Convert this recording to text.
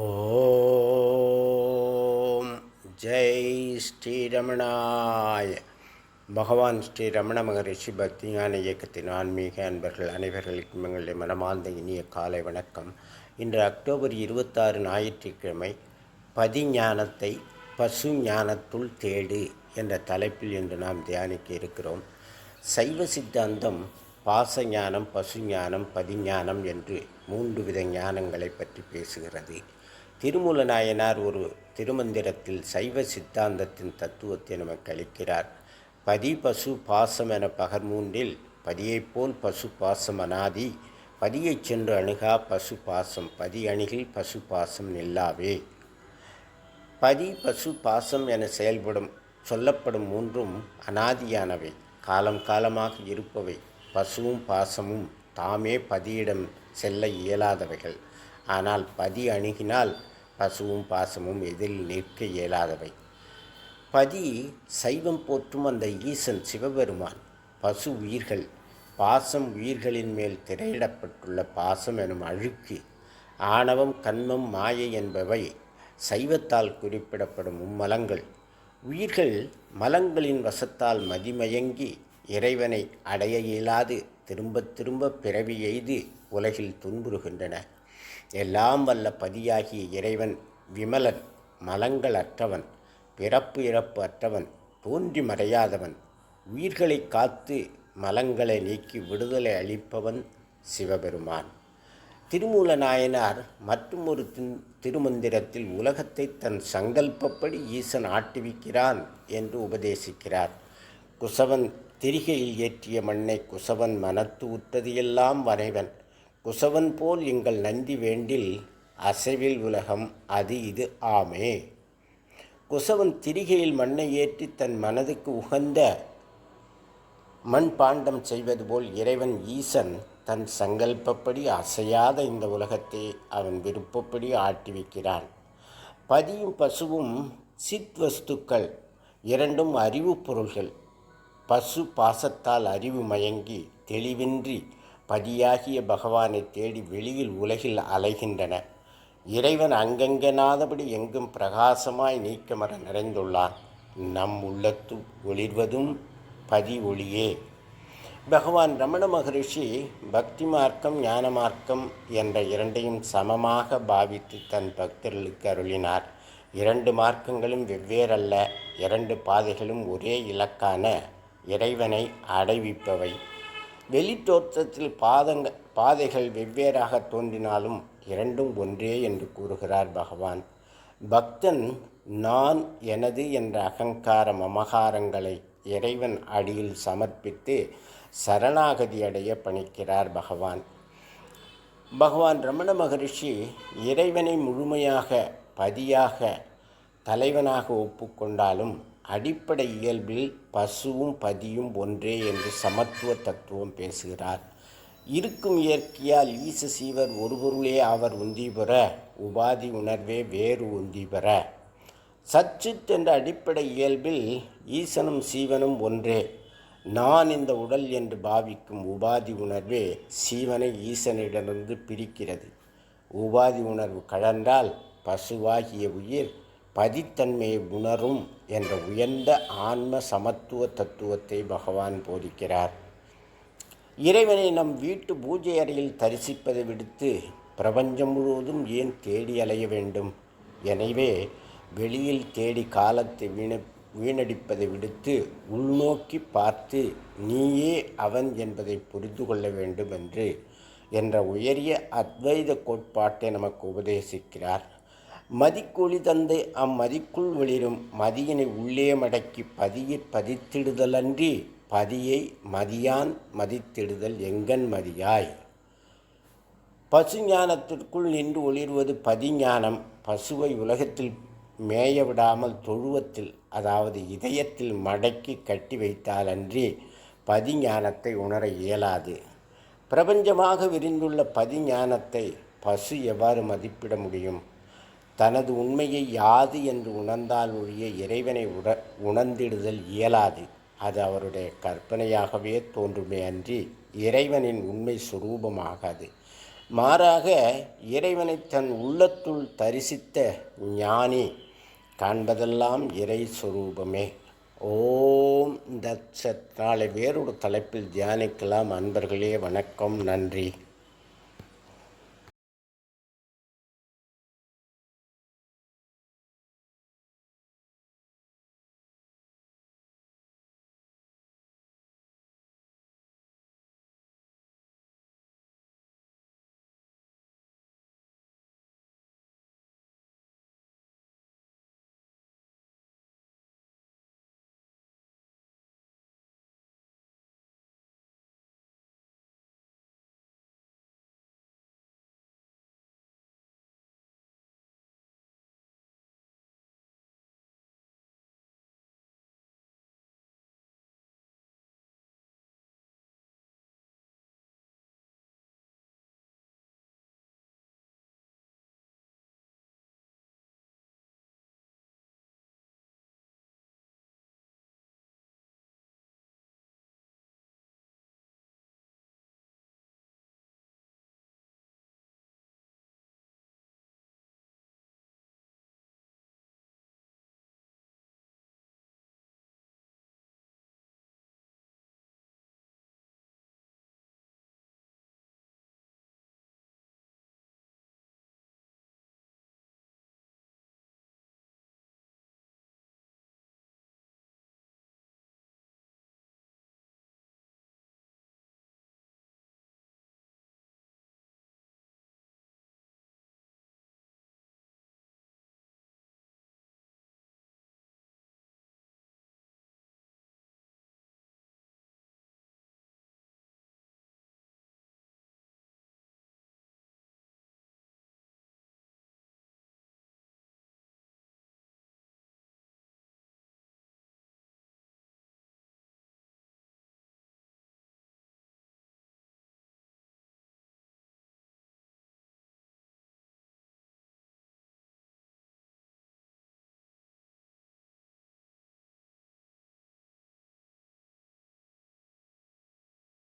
ஓம். ஜெய் ஸ்ரீரமணாய். பகவான் ஸ்ரீ ரமண மகரிஷி பக்திஞான இயக்கத்தின் ஆன்மீக அன்பர்கள் அனைவர்களுக்கும் எங்களுடைய மனமார்ந்த இனிய காலை வணக்கம். இன்று அக்டோபர் இருபத்தாறு ஞாயிற்றுக்கிழமை பதிஞானத்தை பசு ஞானத்துள் தேடு என்ற தலைப்பில் இன்று நாம் தியானிக்க இருக்கிறோம். சைவ சித்தாந்தம் பாச ஞானம் பசு ஞானம் பதிஞானம் என்று மூன்று வித ஞானங்களை பற்றி பேசுகிறது. திருமூல நாயனார் ஒரு திருமந்திரத்தில் சைவ சித்தாந்தத்தின் தத்துவத்தை நமக்கு அளிக்கிறார். பதி பசு பாசம் என பகர்மூன்றில் பதியைப் போல் பசு பாசம் அனாதி பதியைச் சென்று அணுகா பசு பாசம் பதி அணுகில் பசு பாசம் நில்லாவே. பதி பசு பாசம் என செயல்படும் சொல்லப்படும் மூன்றும் அனாதியானவை காலம் காலமாக இருப்பவை. பசுவும் பாசமும் தாமே பதியிடம் செல்ல இயலாதவைகள். ஆனால் பதி அணுகினால் பசுவும் பாசமும் எதிரில் நிற்க இயலாதவை. பதி சைவம் போற்றும் அந்த ஈசன் சிவபெருமான். பசு உயிர்கள் பாசம் உயிர்களின் மேல் திரையிடப்பட்டுள்ள பாசம் எனும் அழுக்கு ஆணவம் கண்மம் மாயை என்பவை சைவத்தால் குறிப்பிடப்படும் மும்மலங்கள். உயிர்கள் மலங்களின் வசத்தால் மதிமயங்கி இறைவனை அடைய இயலாது திரும்ப திரும்ப பிறவி எய்து உலகில் துன்புறுகின்றன. எல்லாம் வல்ல பதியாகிய இறைவன் விமலன் மலங்கள் அற்றவன் பிறப்பு இறப்பு அற்றவன் தோன்றி மறையாதவன் உயிர்களை காத்து மலங்களை நீக்கி விடுதலை அளிப்பவன் சிவபெருமான். திருமூல நாயனார் மற்றும் ஒரு திருமந்திரத்தில் உலகத்தை தன் சங்கல்பப்படி ஈசன் ஆட்டுவிக்கிறான் என்று உபதேசிக்கிறார். குசவன் திரிகையில் ஏற்றிய மண்ணை குசவன் மனத்து உற்றதையெல்லாம் வரைவன். குசவன் போல் எங்கள் நந்தி வேண்டில் அசைவில் உலகம் அது இது ஆமே. குசவன் திரிகையில் மண்ணை ஏற்றி தன் மனதுக்கு உகந்த மண் பாண்டம் செய்வது போல் இறைவன் ஈசன் தன் சங்கல்பப்படி அசையாத இந்த உலகத்தை அவன் விருப்பப்படி ஆட்டி வைக்கிறான் பதியும் பசுவும் சித் வஸ்துக்கள் இரண்டும் அறிவு பொருள்கள். பசு பாசத்தால் அறிவு மயங்கி தெளிவின்றி பதியாகிய பகவானை தேடி வெளியில் உலகில் அலைகின்றன. இறைவன் அங்கங்கெனாதபடி எங்கும் பிரகாசமாய் நீக்கமர நிறைந்துள்ளான் நம் உள்ளத்து ஒளிர்வதும் பதி ஒளியே பகவான் ரமண மகரிஷி பக்தி மார்க்கம் ஞான மார்க்கம் என்ற இரண்டையும் சமமாக பாவித்து தன் பக்தர்களுக்கு அருளினார். இரண்டு மார்க்கங்களும் வெவ்வேறல்ல. இரண்டு பாதைகளும் ஒரே இலக்கான இறைவனை அடைவிப்பவை. வெளித்தோற்றத்தில் பாதங்க பாதைகள் வெவ்வேறாக தோன்றினாலும் இரண்டும் ஒன்றே என்று கூறுகிறார் பகவான். பக்தன் நான் எனது என்ற அகங்கார மமகாரங்களை இறைவன் அடியில் சமர்ப்பித்து சரணாகதி அடைய பணிக்கிறார் பகவான். பகவான் ரமண மகரிஷி இறைவனை முழுமையாக பதியாக தலைவனாக ஒப்புக்கொண்டாலும் அடிப்படை இயல்பில் பசுவும் பதியும் ஒன்றே என்று சமத்துவ தத்துவம் பேசுகிறார். இருக்கும் இயற்கையால் ஈச சீவர் ஒரு பொருளே அவர் உந்திபெற உபாதி உணர்வே வேறு உந்தி பெற. சச்சித் என்ற அடிப்படை இயல்பில் ஈசனும் சீவனும் ஒன்றே. நான் இந்த உடல் என்று பாவிக்கும் உபாதி உணர்வே சீவனை ஈசனிடமிருந்து பிரிக்கிறது. உபாதி உணர்வு கழன்றால் பசுவாகிய உயிர் பதித்தன்மையை உணரும் என்ற உயர்ந்த ஆன்ம சமத்துவ தத்துவத்தை பகவான் போதிக்கிறார். இறைவனை நம் வீட்டு பூஜை அறையில் தரிசிப்பதை விடுத்து பிரபஞ்சம் முழுவதும் ஏன் தேடி அலைய வேண்டும்? எனவே வெளியில் தேடி காலத்தை வீண வீணடிப்பதை விடுத்து உள்நோக்கி பார்த்து நீயே அவன் என்பதை புரிந்து கொள்ள வேண்டும் என்று என்ற உயரிய அத்வைத கோட்பாட்டை நமக்கு உபதேசிக்கிறார். மதிக்கொழி தந்து அம்மதிக்குள் வெளிரும். மதியினை உள்ளே மடக்கி பதியிற் பதித்திடுதலன்றி பதியை மதியான் மதித்திடுதல் எங்கன் மதியாய்? பசு ஞானத்திற்குள் நின்று ஒளிர்வது பதிஞானம். பசுவை உலகத்தில் மேய விடாமல் தொழுவத்தில் அதாவது இதயத்தில் மடக்கி கட்டி வைத்தாலன்றி பதிஞானத்தை உணர இயலாது. பிரபஞ்சமாக விரிந்துள்ள பதிஞானத்தை பசு எவ்வாறு மதிப்பிட முடியும்? தனது உண்மையை யாது என்று உணர்ந்தால் ஒழிய இறைவனை உட உணர்ந்திடுதல் இயலாது. அது அவருடைய கற்பனையாகவே தோன்றுமே அன்றி இறைவனின் உண்மை சுரூபமாகாது. மாறாக இறைவனை தன் உள்ளத்துள் தரிசித்த ஞானி காண்பதெல்லாம் இறை சுரூபமே. ஓம் தத் சத் நாளை வேறொரு தலைப்பில் தியானிக்கலாம். அன்பர்களே வணக்கம். நன்றி.